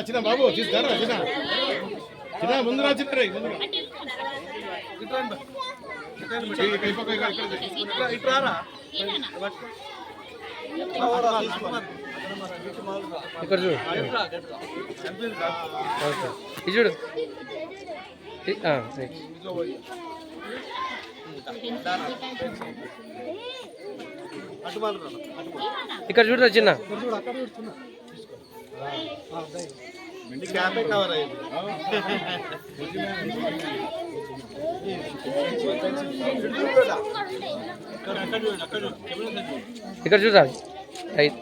చిన్న బాబు తీసుకురా చిన్న చిన్న ముందు రా చిన్న రే ముందు రా. ఈ- ఈ పక్క, ఇక్కడ, చూడు ఇది. ఇక్కడ చూడరా చిన్న క్యాపే కవర్ అయ్యింది. ఇక్కడ చూడరా రైట్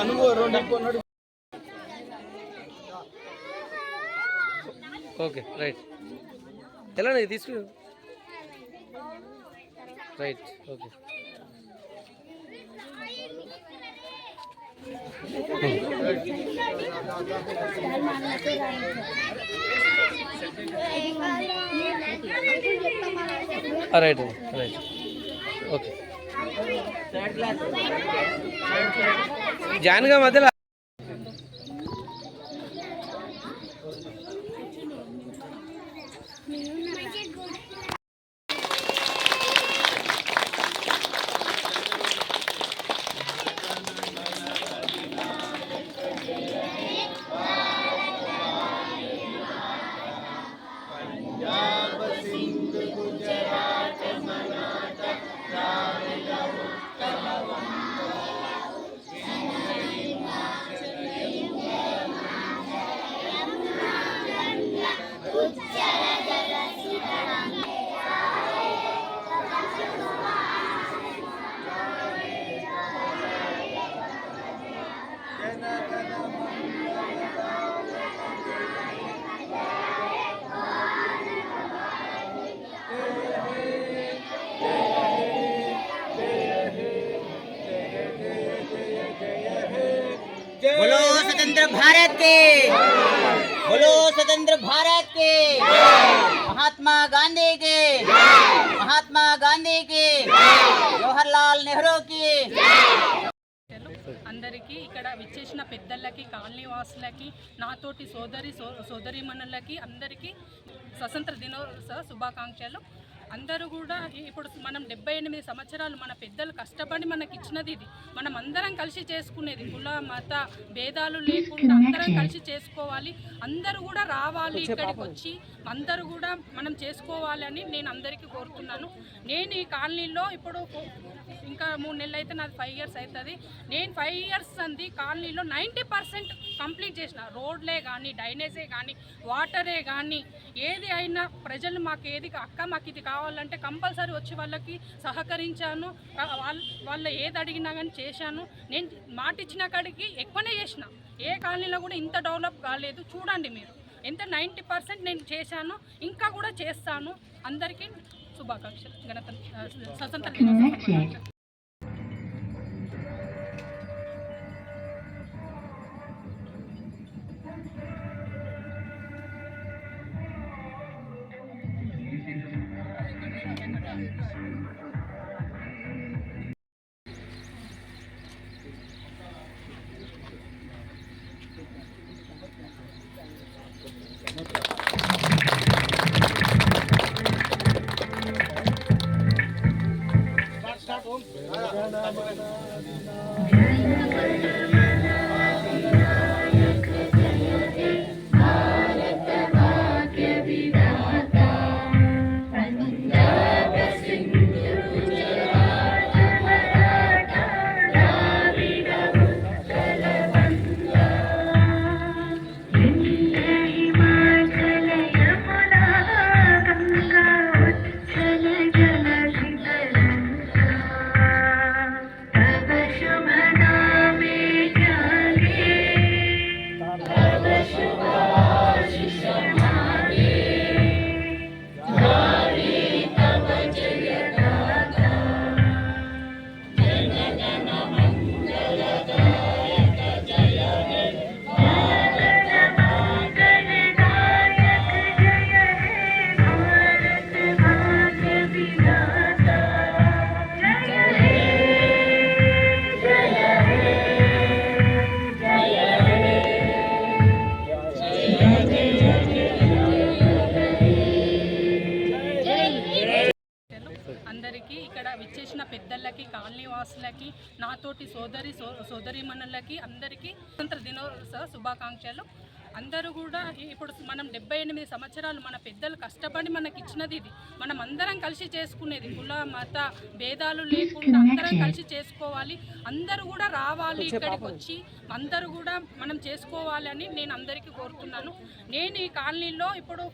అనుభవం రెండు ముందు ఓకే రైట్. ఎలా తీసుకు right okay. Right right okay జాన్గా మధ్యలో కి మహాత్మా గాంధీకి మహాత్మా గాంధీకి జవహర్లాల్ నెహ్రూకి అందరికీ ఇక్కడ విచ్చేసిన పెద్దలకి కాలనీ వాసులకి నాతోటి సోదరి సో సోదరిమణులకి అందరికీ స్వతంత్ర దినోత్సవ శుభాకాంక్షలు. అందరూ కూడా ఇప్పుడు మనం డెబ్బై ఎనిమిది సంవత్సరాలు మన పెద్దలు కష్టపడి మనకి ఇచ్చినది ఇది. మనం అందరం కలిసి చేసుకునేది. కుల మత భేదాలు లేకుండా అందరం కలిసి చేసుకోవాలి. అందరూ కూడా రావాలి ఇక్కడికి వచ్చి. అందరూ కూడా మనం చేసుకోవాలని నేను అందరికీ కోరుతున్నాను. నేను ఈ కాలనీలో ఇప్పుడు ఇంకా మూడు నెలలు అయితే నాది ఫైవ్ ఇయర్స్ అవుతుంది. నేను ఫైవ్ ఇయర్స్ అంది కాలనీలో నైంటీ పర్సెంట్ కంప్లీట్ చేసిన. రోడ్లే కానీ డ్రైనేజే కానీ వాటరే కానీ ఏది అయినా ప్రజలు మాకు ఏది అక్క మాకు ఇది కావాలంటే కంపల్సరీ వచ్చి వాళ్ళకి సహకరించాను. వాళ్ళ వాళ్ళ ఏది అడిగినా కానీ చేశాను. నేను మాట ఇచ్చిన కాడికి ఎక్కువనే చేసిన. ఏ కాలనీలో కూడా ఇంత డెవలప్ కాలేదు. చూడండి మీరు. ఎంత నైంటీ పర్సెంట్ నేను చేశాను. ఇంకా కూడా చేస్తాను. అందరికీ శుభాకాంక్షలు. గణతంత్ర స్వతంత్ర సోదరిమణులకి అందరికీ స్వతంత్ర దినోత్సవ శుభాకాంక్షలు. అందరూ కూడా ఇప్పుడు మనం డెబ్బై ఎనిమిది సంవత్సరాలు మన పెద్దలు కష్టపడి మనకి ఇచ్చినది ఇది. మనం అందరం కలిసి చేసుకునేది. కుల మత భేదాలు లేకుండా అందరం కలిసి చేసుకోవాలి. అందరూ కూడా రావాలి ఇక్కడికి వచ్చి. అందరూ కూడా మనం చేసుకోవాలి అని నేను అందరికీ కోరుతున్నాను. నేను ఈ కాలనీలో ఇప్పుడు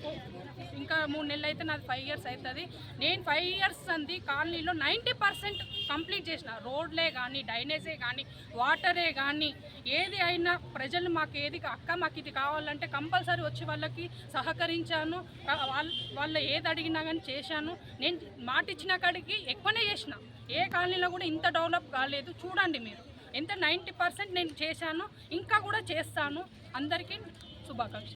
ఇంకా మూడు నెలలు అయితే నాది ఫైవ్ ఇయర్స్ అవుతుంది. నేను ఫైవ్ ఇయర్స్ అంది కాలనీలో నైంటీ పర్సెంట్ కంప్లీట్ చేసిన. రోడ్లే కానీ డ్రైనేజే కానీ వాటరే కానీ ఏది అయినా ప్రజలు మాకు ఏది అక్క మాకు ఇది కావాలంటే కంపల్సరీ వచ్చి వాళ్ళకి సహకరించాను. వాళ్ళ వాళ్ళ ఏది అడిగినా కానీ చేశాను. నేను మాట ఇచ్చిన కాడికి ఎక్కువనే చేసిన. ఏ కాలనీలో కూడా ఇంత డెవలప్ కాలేదు. చూడండి మీరు. ఎంత నైంటీ పర్సెంట్ నేను చేశాను. ఇంకా కూడా చేస్తాను. అందరికీ శుభాకాంక్షలు.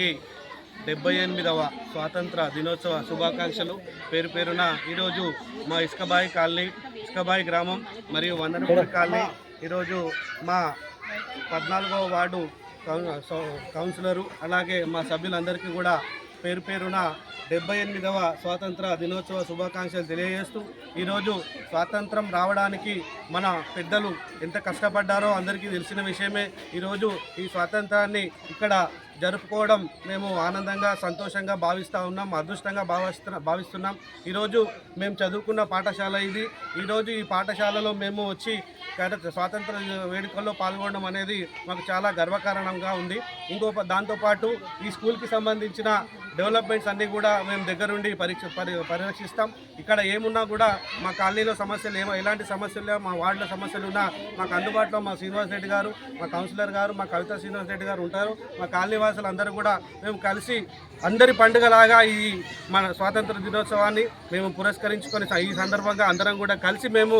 అందరికీ డెబ్బై ఎనిమిదవ స్వాతంత్ర దినోత్సవ శుభాకాంక్షలు. పేరు పేరున ఈరోజు మా ఇసుకబాయి కాలనీ ఇసుకబాయి గ్రామం మరియు వందనపూడి కాలనీ. ఈరోజు మా పద్నాలుగవ వార్డు కౌన్- సౌ- కౌన్సిలరు అలాగే మా సభ్యులందరికీ కూడా పేరు పేరున డెబ్బై ఎనిమిదవ స్వాతంత్ర దినోత్సవ శుభాకాంక్షలు తెలియజేస్తూ ఈరోజు స్వాతంత్రం రావడానికి మన పెద్దలు ఎంత కష్టపడ్డారో అందరికీ తెలిసిన విషయమే. ఈరోజు ఈ స్వాతంత్రాన్ని ఇక్కడ జరుపుకోవడం మేము ఆనందంగా సంతోషంగా భావిస్తూ ఉన్నాం అదృష్టంగా భావిస్తు భావిస్తున్నాం. ఈరోజు మేము చదువుకున్న పాఠశాల ఇది. ఈరోజు ఈ పాఠశాలలో మేము వచ్చి స్వాతంత్ర వేడుకల్లో పాల్గొనడం అనేది మాకు చాలా గర్వకారణంగా ఉంది. ఇంకో దాంతోపాటు ఈ స్కూల్కి సంబంధించిన డెవలప్మెంట్స్ అన్నీ కూడా మేము దగ్గరుండి పరీక్ష పరి పరిరక్షిస్తాం. ఇక్కడ ఏమున్నా కూడా మా కాలనీలో సమస్యలు ఏమో ఎలాంటి సమస్యలు లేవు, మా వార్డులో సమస్యలు ఉన్నా మాకు అందుబాటులో మా శ్రీనివాస్ రెడ్డి గారు మా కౌన్సిలర్ గారు మా కవిత శ్రీనివాస్ రెడ్డి గారు ఉంటారు. మా కాలనీ వాసులు అందరూ కూడా మేము కలిసి అందరి పండుగలాగా ఈ మన స్వాతంత్ర దినోత్సవాన్ని మేము పురస్కరించుకొని ఈ సందర్భంగా అందరం కూడా కలిసి మేము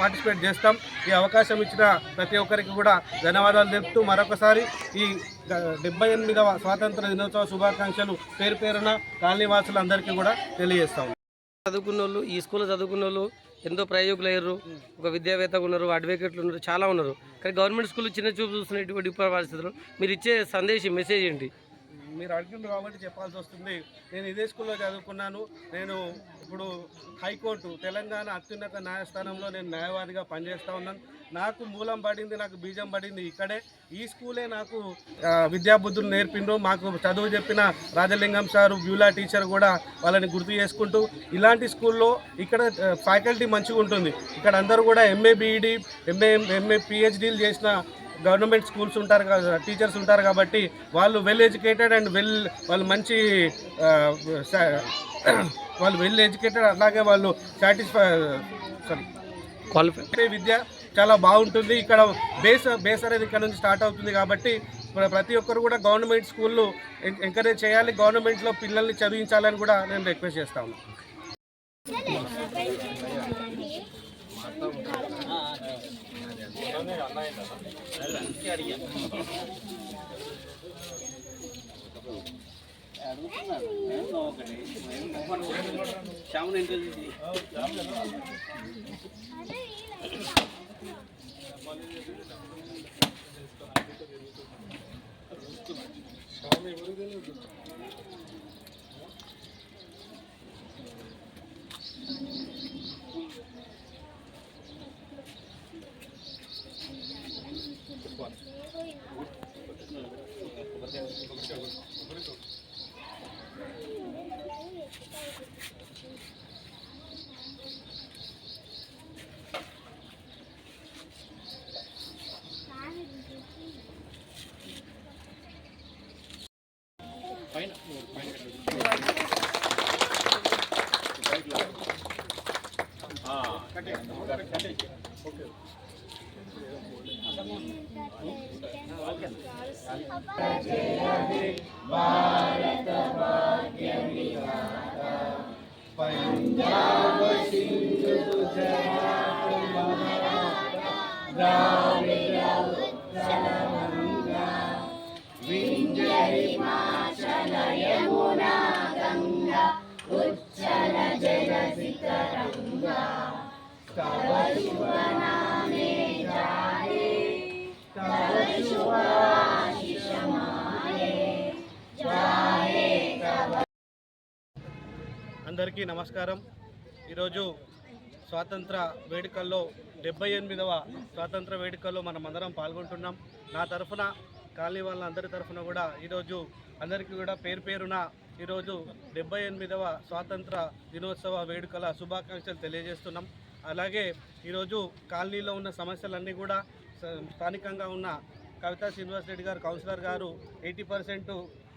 పార్టిసిపేట్ చేస్తాం. ఈ అవకాశం ఇచ్చిన ప్రతి ఒక్కరికి కూడా ధన్యవాదాలు తెలుపుతూ మరొకసారి ఈ డెబ్బై ఎనిమిదవ స్వాతంత్ర దినోత్సవ శుభాకాంక్షలు పేరు పేరున కాలనీ వాసులందరికీ కూడా తెలియజేస్తాం. చదువుకున్న వాళ్ళు ఈ స్కూల్లో చదువుకున్న వాళ్ళు ఎంతో ప్రయోజకులు అయ్యారు ఒక విద్యావేత్తగా ఉన్నారు అడ్వకేట్లు ఉన్నారు చాలా ఉన్నారు. కానీ గవర్నమెంట్ స్కూల్ చిన్న చూపు చూస్తున్నటువంటి ఇప్పుడు పరిస్థితుల్లో మీరు ఇచ్చే సందేశం మెసేజ్ ఏంటి? మీరు అడిగిండ్రు కాబట్టి చెప్పాల్సి వస్తుంది. నేను ఇదే స్కూల్లో చదువుకున్నాను. నేను ఇప్పుడు హైకోర్టు తెలంగాణ అత్యున్నత న్యాయస్థానంలో నేను న్యాయవాదిగా పనిచేస్తూ ఉన్నాను. నాకు మూలం పడింది నాకు బీజం పడింది ఇక్కడే ఈ స్కూలే నాకు విద్యాబుద్ధులు నేర్పిండ్రు. మాకు చదువు చెప్పిన రాజలింగం సారు బ్యూలా టీచర్ కూడా వాళ్ళని గుర్తు చేసుకుంటూ ఇలాంటి స్కూల్లో ఇక్కడ ఫ్యాకల్టీ మంచిగా ఉంటుంది. ఇక్కడ అందరూ కూడా ఎంఏ బీఈడి ఎంఏ ఎంఏ పిహెచ్డీలు చేసిన గవర్నమెంట్ స్కూల్స్ ఉంటారు కదా టీచర్స్ ఉంటారు కాబట్టి వాళ్ళు వెల్ ఎడ్యుకేటెడ్ అండ్ వెల్ వాళ్ళు మంచి వాళ్ళు వెల్ ఎడ్యుకేటెడ్ అలాగే వాళ్ళు సాటిస్ఫై సారీ క్వాలిఫై విద్య చాలా బాగుంటుంది. ఇక్కడ బేస్ బేస్ అనేది ఇక్కడ నుంచి స్టార్ట్ అవుతుంది కాబట్టి ప్రతి ఒక్కరు కూడా గవర్నమెంట్ స్కూళ్ళు ఎంకరేజ్ చేయాలి. గవర్నమెంట్లో పిల్లల్ని చదివించాలని కూడా నేను రిక్వెస్ట్ చేస్తా ఉన్నాను స్వామి ఎవరు తెలియదు భారత భాగ్య పంజాబ్ సింధు గంగా ఉచ్చల జల శిఖరంగా అందరికీ నమస్కారం. ఈరోజు స్వాతంత్ర వేడుకల్లో డెబ్బై ఎనిమిదవ స్వాతంత్ర వేడుకల్లో మనం అందరం పాల్గొంటున్నాం. నా తరఫున కాలనీ వాళ్ళ అందరి తరఫున కూడా ఈరోజు అందరికీ కూడా పేరు పేరున ఈరోజు డెబ్బై ఎనిమిదవ స్వాతంత్ర దినోత్సవ వేడుకల శుభాకాంక్షలు తెలియజేస్తున్నాం. అలాగే ఈరోజు కాలనీలో ఉన్న సమస్యలన్నీ కూడా స్థానికంగా ఉన్న కవితా శ్రీనివాస్ రెడ్డి గారు కౌన్సిలర్ గారు ఎయిటీ పర్సెంట్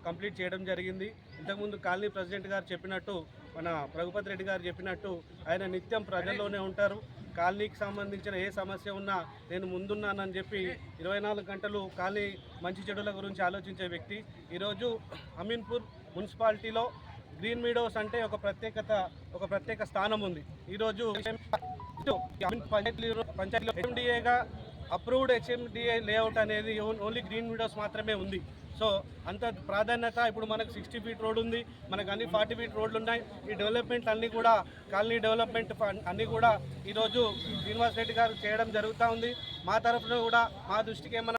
కంప్లీట్ చేయడం జరిగింది. ఇంతకుముందు కాలనీ ప్రెసిడెంట్ గారు చెప్పినట్టు మన రఘుపతి రెడ్డి గారు చెప్పినట్టు ఆయన నిత్యం ప్రజల్లోనే ఉంటారు. కాలనీకి సంబంధించిన ఏ సమస్య ఉన్నా నేను ముందున్నానని చెప్పి ఇరవై నాలుగు గంటలు కాలనీ మంచి చెడుల గురించి ఆలోచించే వ్యక్తి. ఈరోజు అమీన్పూర్ మున్సిపాలిటీలో గ్రీన్ మీడోస్ అంటే ఒక ప్రత్యేకత ఒక ప్రత్యేక స్థానం ఉంది. ఈరోజు పంచాయతీ పంచాయతీలో హెచ్ఎండిఏగా అప్రూవ్డ్ హెచ్ఎండిఏ లేఅవుట్ అనేది ఓన్- ఓన్లీ గ్రీన్ విండోస్ మాత్రమే ఉంది. సో అంత ప్రాధాన్యత ఇప్పుడు మనకు సిక్స్టీ ఫీట్ రోడ్ ఉంది. మనకు అన్ని ఫార్టీ ఫీట్ రోడ్లు ఉన్నాయి. ఈ డెవలప్మెంట్ అన్నీ కూడా కాలనీ డెవలప్మెంట్ అన్నీ కూడా ఈరోజు శ్రీనివాస్ రెడ్డి గారు చేయడం జరుగుతూ ఉంది. మా తరఫున కూడా మా దృష్టికి ఏమైనా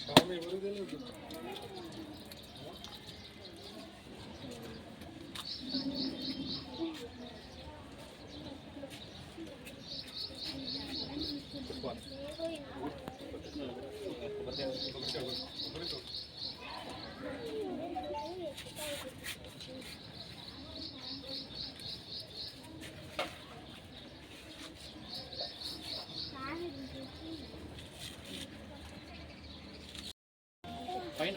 స్వామి ఎవరు తెలియదు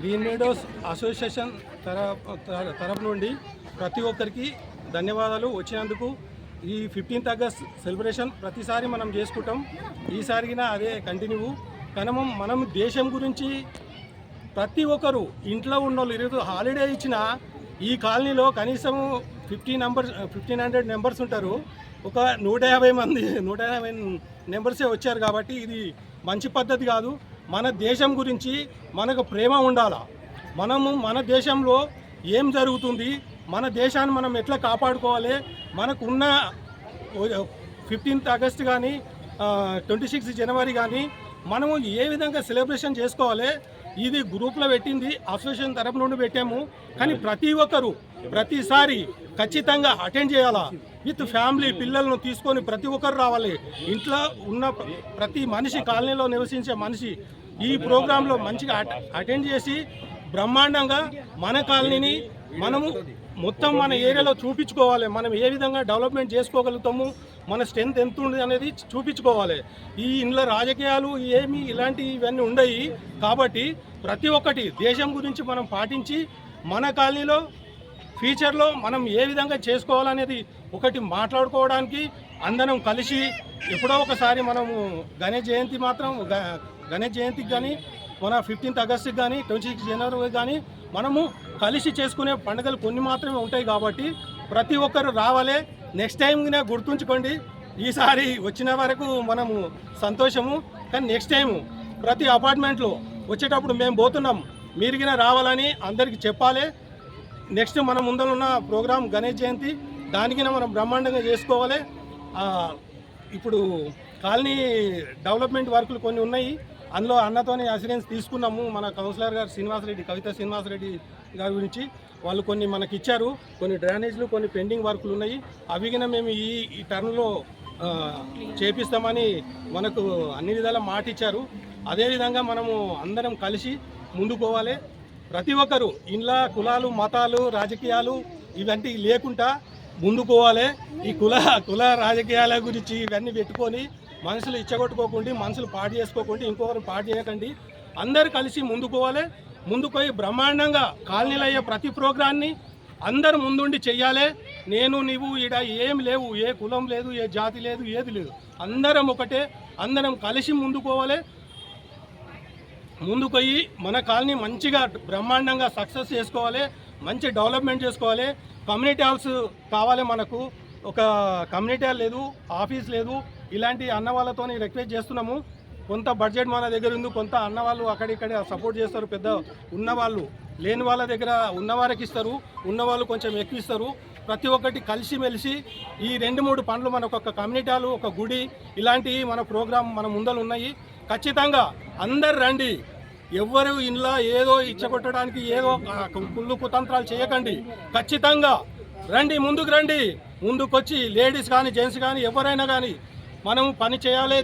గ్రీన్ మీడోస్ అసోసియేషన్ తర తరపు నుండి ప్రతి ఒక్కరికి ధన్యవాదాలు. వచ్చినందుకు ఈ ఫిఫ్టీన్త్ ఆగస్ట్ సెలబ్రేషన్ ప్రతిసారి మనం చేసుకుంటాం. ఈసారిగిన అదే కంటిన్యూ. కనుమ మనం దేశం గురించి ప్రతి ఒక్కరు ఇంట్లో ఉన్న వాళ్ళు ఈరోజు హాలిడే ఇచ్చిన ఈ కాలనీలో కనీసం fifteen numbers fifteen hundred numbers ఉంటారు. ఒక నూట యాభై మంది నూట యాభై నెంబర్సే వచ్చారు కాబట్టి ఇది మంచి పద్ధతి కాదు. మన దేశం గురించి మనకు ప్రేమ ఉండాలా? మనము మన దేశంలో ఏం జరుగుతుంది? మన దేశాన్ని మనం ఎట్లా కాపాడుకోవాలి? మనకు ఉన్న ఫిఫ్టీన్త్ ఆగస్ట్ కానీ ట్వంటీ సిక్స్ జనవరి కానీ మనము ఏ విధంగా సెలబ్రేషన్ చేసుకోవాలి? ఇది గ్రూప్లో పెట్టింది అసోసియేషన్ తరపు నుండి పెట్టాము. కానీ ప్రతి ఒక్కరు ప్రతిసారి ఖచ్చితంగా అటెండ్ చేయాలా? విత్ ఫ్యామిలీ పిల్లలను తీసుకొని ప్రతి ఒక్కరు రావాలి. ఇంట్లో ఉన్న ప్రతి మనిషి కాలనీలో నివసించే మనిషి ఈ ప్రోగ్రాంలో మంచిగా అటెండ్ చేసి బ్రహ్మాండంగా మన కాలనీని మనము మొత్తం మన ఏరియాలో చూపించుకోవాలి. మనం ఏ విధంగా డెవలప్మెంట్ చేసుకోగలుగుతాము మన స్ట్రెంత్ ఎంత ఉంది అనేది చూపించుకోవాలి. ఈ ఇంట్లో రాజకీయాలు ఏమి ఇలాంటి ఇవన్నీ ఉండయి. కాబట్టి ప్రతి ఒక్కటి దేశం గురించి మనం పాటించి మన కాలనీలో ఫ్యూచర్లో మనం ఏ విధంగా చేసుకోవాలనేది ఒకటి మాట్లాడుకోవడానికి అందరం కలిసి ఎప్పుడో ఒకసారి మనము గణేష్ జయంతి మాత్రం గ- గణేష్ జయంతికి కానీ మన ఫిఫ్టీన్త్ ఆగస్టుకి కానీ ట్వంటీ సిక్స్ జనవరికి కానీ మనము కలిసి చేసుకునే పండుగలు కొన్ని మాత్రమే ఉంటాయి కాబట్టి ప్రతి ఒక్కరు రావాలి. నెక్స్ట్ టైం గుర్తుంచుకోండి. ఈసారి వచ్చిన వరకు మనము సంతోషము. కానీ నెక్స్ట్ టైం ప్రతి అపార్ట్మెంట్లో వచ్చేటప్పుడు మేము పోతున్నాం. మీరుగిన రావాలని అందరికీ చెప్పాలి. నెక్స్ట్ మన ముందర ఉన్న గణేష్ జయంతి దానికైనా మనం బ్రహ్మాండంగా చేసుకోవాలి. ఇప్పుడు కాలనీ డెవలప్మెంట్ వర్కులు కొన్ని ఉన్నాయి. అందులో అన్నతోని అసిరెన్స్ తీసుకున్నాము మన కౌన్సిలర్ గారు శ్రీనివాసరెడ్డి కవిత శ్రీనివాసరెడ్డి గారి గురించి. వాళ్ళు కొన్ని మనకి ఇచ్చారు కొన్ని డ్రైనేజ్లు కొన్ని పెండింగ్ వర్కులు ఉన్నాయి. అవి మేము ఈ ఈ టర్న్లో చేపిస్తామని మనకు అన్ని విధాల మాట ఇచ్చారు. అదేవిధంగా మనము అందరం కలిసి ముందుకోవాలి ప్రతి ఒక్కరు ఇంట్లో కులాలు మతాలు రాజకీయాలు ఇవన్నీ లేకుండా ముందుకోవాలి ఈ కుల కుల రాజకీయాల గురించి ఇవన్నీ పెట్టుకొని మనుషులు ఇచ్చగొట్టుకోకుండా మనుషులు పాటు చేసుకోకుండా ఇంకొకరు పాటు చేయకండి. అందరు కలిసి ముందుకు పోవాలి. ముందుకు పోయి బ్రహ్మాండంగా కాలనీలు అయ్యే ప్రతి ప్రోగ్రాన్ని అందరు ముందుండి చెయ్యాలి. నేను నీవు ఈడ ఏం లేవు. ఏ కులం లేదు ఏ జాతి లేదు ఏది లేదు. అందరం ఒకటే. అందరం కలిసి ముందుకు పోవాలి. ముందుకు పోయి మన కాలనీ మంచిగా బ్రహ్మాండంగా సక్సెస్ చేసుకోవాలి. మంచి డెవలప్మెంట్ చేసుకోవాలి. కమ్యూనిటీ హాల్స్ కావాలి మనకు. ఒక కమ్యూనిటీ హాల్ లేదు ఆఫీస్ లేదు. ఇలాంటి అన్న వాళ్ళతో రిక్వెస్ట్ చేస్తున్నాము. కొంత బడ్జెట్ మన దగ్గర ఉంది కొంత అన్న వాళ్ళు అక్కడిక్కడ సపోర్ట్ చేస్తారు పెద్ద ఉన్నవాళ్ళు లేని వాళ్ళ దగ్గర ఉన్నవారికి ఇస్తారు ఉన్నవాళ్ళు కొంచెం ఎక్కువ ఇస్తారు. ప్రతి ఒక్కటి కలిసిమెలిసి ఈ రెండు మూడు పనులు మనకు ఒక కమ్యూనిటీ ఒక గుడి ఇలాంటివి మన ప్రోగ్రాం మన ముందలు ఉన్నాయి. ఖచ్చితంగా అందరు రండి. ఎవ్వరు ఇంట్లో ఏదో ఇచ్చగొట్టడానికి ఏదో కుళ్ళు కుతంత్రాలు చేయకండి. ఖచ్చితంగా రండి ముందుకు రండి. ముందుకొచ్చి లేడీస్ కానీ జెంట్స్ కానీ ఎవరైనా కానీ మనం పని చేయాలి